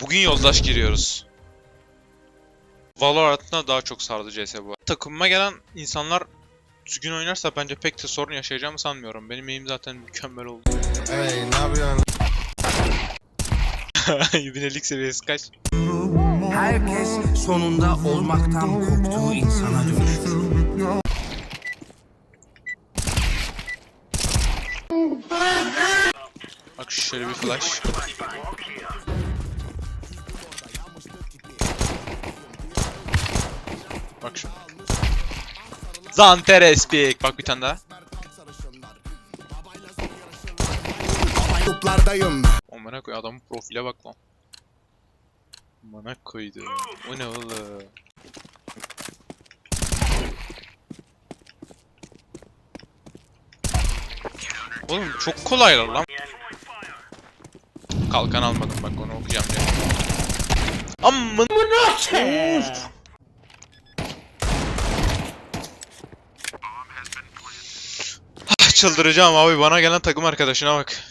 Bugün yoldaş giriyoruz. Valorant'ta daha çok sardı CS bu. Takımıma gelen insanlar düzgün oynarsa bence pek de sorun yaşayacağımı sanmıyorum. Benim eğim zaten mükemmel oldu. Hey ne yapıyorsun? Yübinelik seviyesi kaç? Herkes sonunda olmaktan korktuğu insana dönüşür. Bak şöyle bir flash. Zanteres pick. Bak bir tane daha. Toplardayım. Amına koy adamın profile bak lan. Amına koydu. O ne oğlum? Oğlum çok kolaylar lan. Kalkan almadım bak onu okuyacağım diye. Amına Çıldıracağım abi bana gelen takım arkadaşına bak.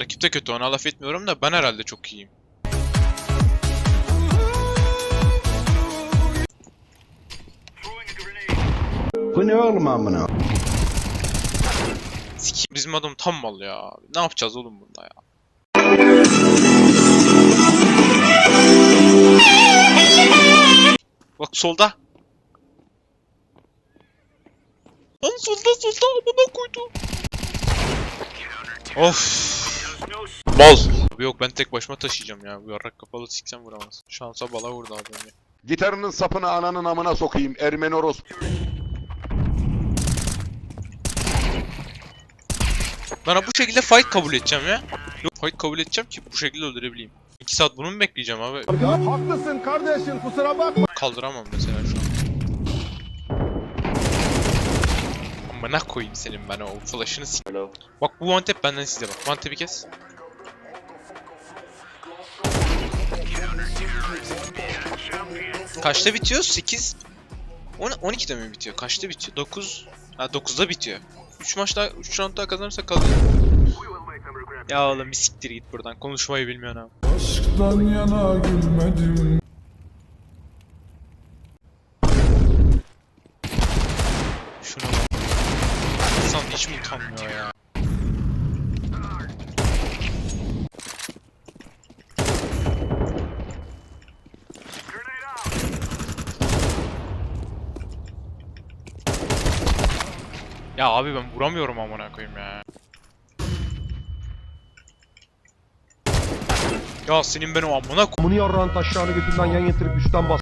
Rakip de kötü ona laf etmiyorum da ben herhalde çok iyiyim. Bu ne oğlum amına? Sikeyim bizim adam tam mal ya. Ne yapacağız oğlum bunda ya? Bak solda. Lan solda solda amına koydu. Of. Mal. Yok ben tek başıma taşıyacağım ya. Bu yarrak kapalı siksem vuramaz. Şansa bala vurdu abi beni. Gitarının sapını ananın amına sokayım Ermeni orospu. Bana bu şekilde fight kabul edeceğim ya. Yok fight kabul edeceğim ki bu şekilde öldürebileyim. 2 saat bunu mu bekleyeceğim abi? Haklısın kardeşim kusura bakma. Kaldıramam mesela şu an. Amına koyayım senin ben o flash'ını s- Bak bu one tap benden size bak. One tap'i kes. Kaçta bitiyor? 8 10 12'de mi bitiyor? Kaçta bitiyor? 9 Ha 9'da bitiyor. 3 maç daha 3 round daha kazanırsa kalıyor. Ya oğlum bir siktir git buradan. Konuşmayı bilmiyorsun abi. Aşktan yana gülmedim Şuna bak. İnsan hiç mi utanmıyor ya? Ya abi ben vuramıyorum amına koyayım ya. Ya senin benim amına ko- Bunu yarran taşlarını götünden yan getirip üstten bas.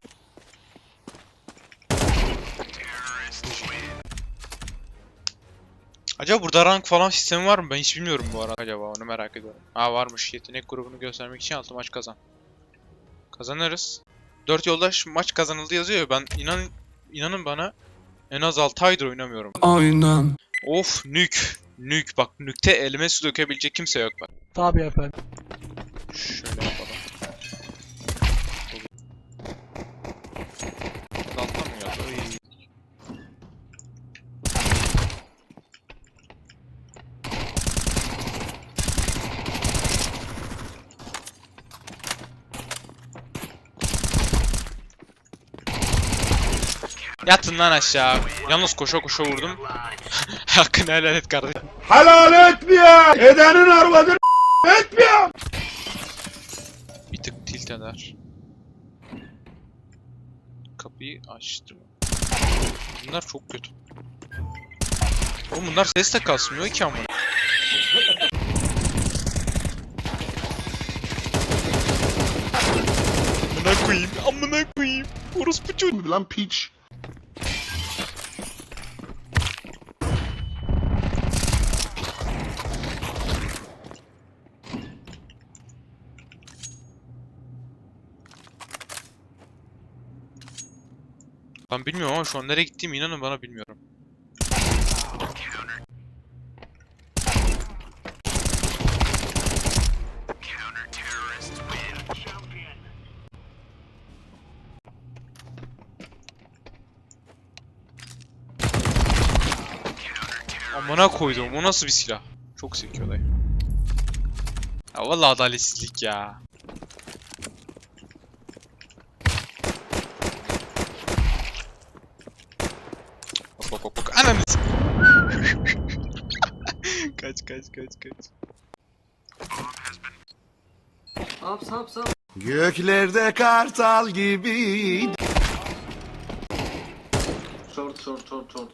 Acaba burada rank falan sistemi var mı? Ben hiç bilmiyorum bu arada acaba onu merak ediyorum. Ha varmış yetenek grubunu göstermek için 6 maç kazan. Kazanırız. 4 yoldaş maç kazanıldı yazıyor ya ben inan inanın bana en az 6 aydır oynamıyorum. Aynen. Of nük. Nük bak nükte elime su dökebilecek kimse yok bak. Tabii efendim. Şöyle Yatın lan aşağı. Yalnız koşa koşa vurdum. Hakkını helal et kardeşim. Helal etmiyor. Edenin arvadını etmiyor. Bir tık tilt eder. Kapıyı açtım. Bunlar çok kötü. Oğlum bunlar ses de kasmıyor ki ama. Amına koyayım, amına koyayım. Orospu çocuğu. Lan piç. Ben bilmiyorum ama şu an nereye gittiğimi inanın bana bilmiyorum. Amına koydum. O nasıl bir silah? Çok sekiyor dayı. Ya vallahi adaletsizlik ya. bak bak bak. Ananı s- Kaç kaç kaç kaç. Ups, ups, ups. Göklerde kartal gibi Short, short, short, short.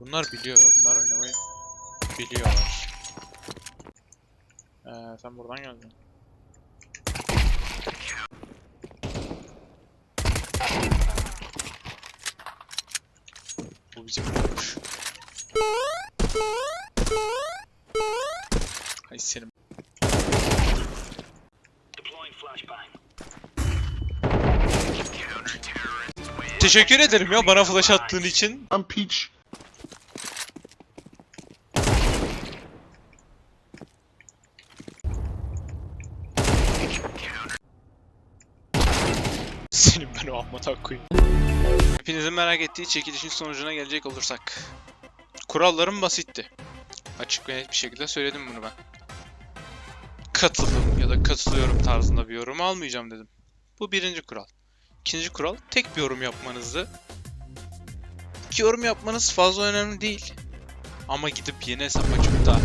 Bunlar biliyor. Bunlar oynamayı biliyorlar. Ee, sen buradan geldin. Bu bizim. Hay senin. Teşekkür ederim ya bana flash attığın için. I'm Peach. Senin ben o amına koyayım. Hepinizin merak ettiği çekilişin sonucuna gelecek olursak. Kurallarım basitti. Açık ve net bir şekilde söyledim bunu ben. Katıldım ya da katılıyorum tarzında bir yorum almayacağım dedim. Bu birinci kural. İkinci kural tek bir yorum yapmanızdı. İki yorum yapmanız fazla önemli değil. Ama gidip yeni hesap açıp da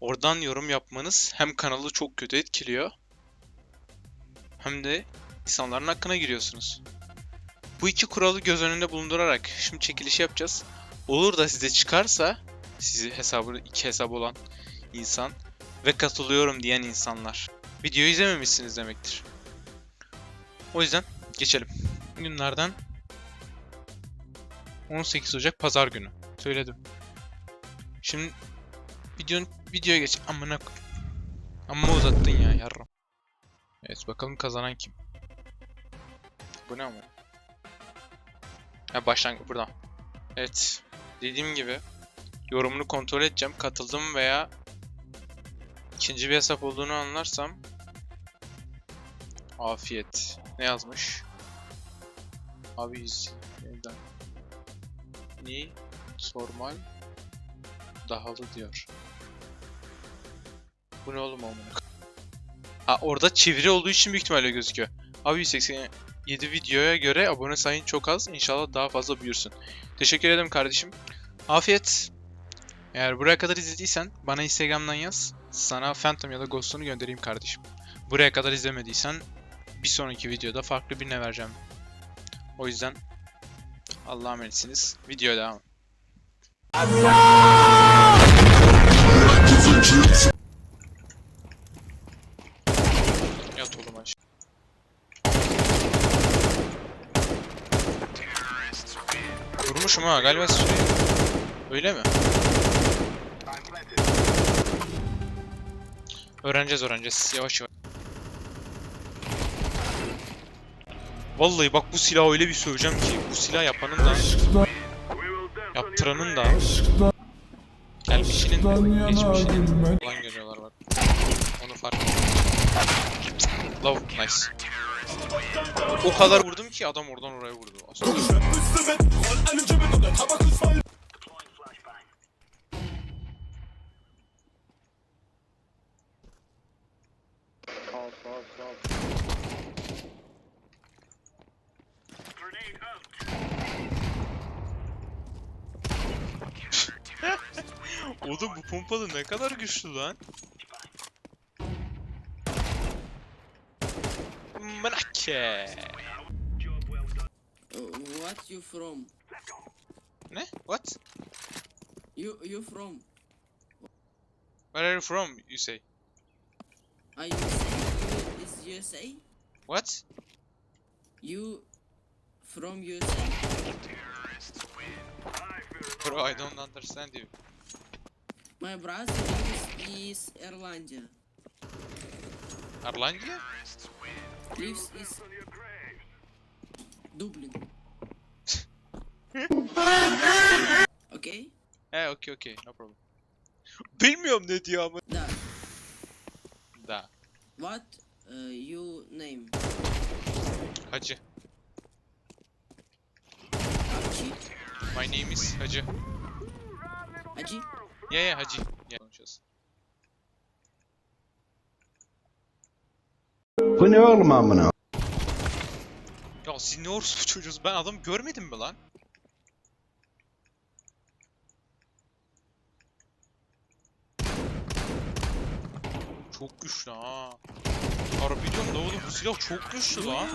oradan yorum yapmanız hem kanalı çok kötü etkiliyor hem de insanların hakkına giriyorsunuz. Bu iki kuralı göz önünde bulundurarak şimdi çekiliş yapacağız. Olur da size çıkarsa sizi hesabı iki hesap olan insan ve katılıyorum diyen insanlar. Videoyu izlememişsiniz demektir. O yüzden geçelim. Günlerden 18 Ocak Pazar günü. Söyledim. Şimdi videonun videoya geç. Amına. Amma uzattın ya yarram. Evet bakalım kazanan kim? Bu ne ama? Ha başlangıç buradan. Evet. Dediğim gibi yorumunu kontrol edeceğim. Katıldım veya ikinci bir hesap olduğunu anlarsam afiyet. Ne yazmış? Abi yüz. Ni normal dahalı diyor. Bu ne oğlum amına? Ha orada çeviri olduğu için büyük ihtimalle gözüküyor. Abi 187 videoya göre abone sayın çok az. İnşallah daha fazla büyürsün. Teşekkür ederim kardeşim. Afiyet. Eğer buraya kadar izlediysen bana Instagram'dan yaz. Sana Phantom ya da Ghost'unu göndereyim kardeşim. Buraya kadar izlemediysen bir sonraki videoda farklı birine vereceğim. O yüzden Allah'a emanetsiniz. Videoya devam. Vurmuşum ha galiba şey. Öyle mi? Öğreneceğiz öğreneceğiz yavaş yavaş. Vallahi bak bu silahı öyle bir söveceğim ki bu silah yapanın da yaptıranın da gelmişinin geçmişinin Ulan geliyorlar bak. Onu fark ettim. Love, nice. O kadar vurdum ki adam oradan oraya vurdu. Aslında Oğlum bu pompalı ne kadar güçlü lan. Mrake. Uh, what you from? Ne? What? You you from? Where are you from? You say. Are you is USA? What? You from USA? Bro, I don't understand you. My brother lives is Irlandia. Arlandia? Lives is Dublin. okay? He, okay okay, no problem. Bilmiyorum ne diyor ama. Da. Da. What uh, you name? Hacı. Archie? My name is Hacı. Haji? Ya ya Hacı. Ya konuşacağız. Bu ne oğlum amına Ya siz ne orospu çocuğuz? Ben adamı görmedim mi lan? Çok güçlü ha. Harbi diyorum da oğlum bu silah çok güçlü lan.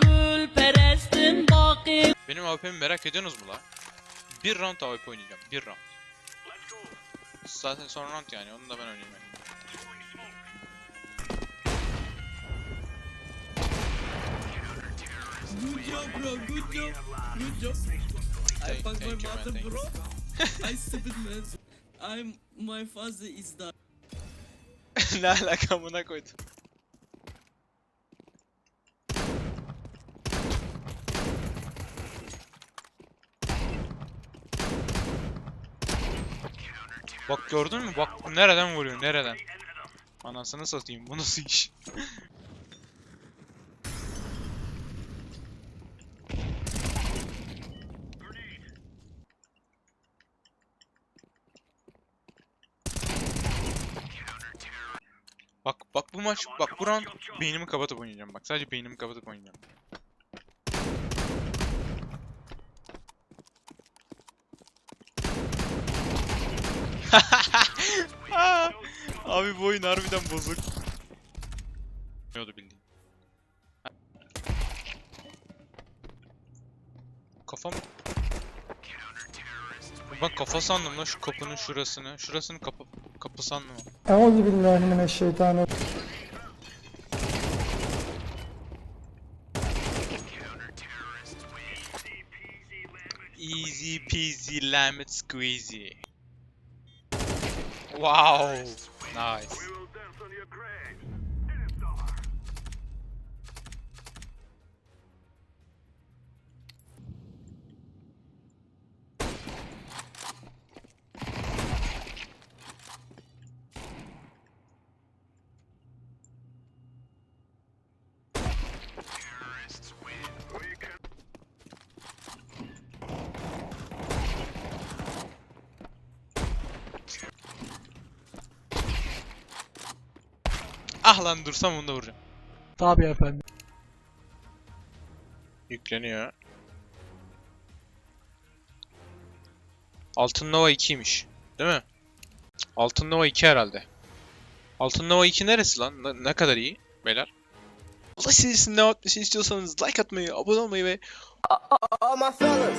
Gül perestin baki Benim AWP'mi merak ediyorsunuz mu la? Bir round AWP oynayacağım. Bir round. Zaten son round yani. Onu da ben oynayayım. yani. Good job, bro. Good job. Good job. I fucked my mother, bro. I stupid man. I'm my father is dead. ne alaka amına koydum. Bak gördün mü? Bak nereden vuruyor nereden? Anasını satayım bu nasıl iş? Bak bak bu maç bak bu round beynimi kapatıp oynayacağım bak sadece beynimi kapatıp oynayacağım. Abi bu oyun harbiden bozuk. Oynuyordu bildiğin. Kafam ben kafa sandım lan şu kapının şurasını. Şurasını kapı kapı sandım. Easy peasy lemon squeezy. Wow. Nice. Ah lan dursam onu da vuracağım. Tabii efendim. Yükleniyor. Altın Nova 2'ymiş. Değil mi? Altın Nova 2 herhalde. Altın Nova 2 neresi lan? Ne, ne kadar iyi beyler? Allah serisinin ne yapmasını istiyorsanız like atmayı, abone olmayı ve All my fellas,